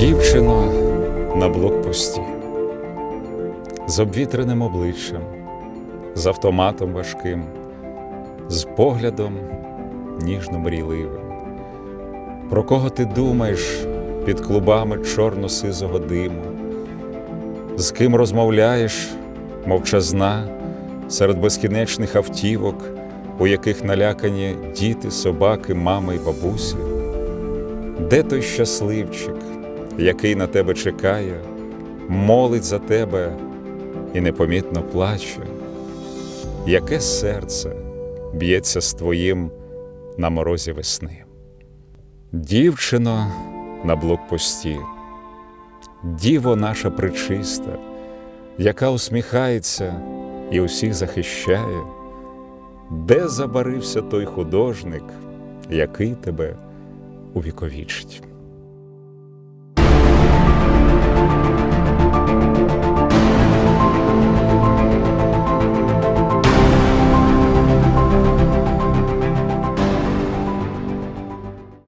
Дівчино на блокпості, з обвітреним обличчям, з автоматом важким, з поглядом ніжно мрійливим. Про кого ти думаєш під клубами чорно-сизого диму? З ким розмовляєш, мовчазна, серед безкінечних автівок, у яких налякані діти, собаки, мами й бабусі? Де той щасливчик, який на тебе чекає, молить за тебе і непомітно плаче? Яке серце б'ється з твоїм на морозі весни? Дівчино на блокпості, діво наша причиста, яка усміхається і усіх захищає, де забарився той художник, який тебе увіковічить?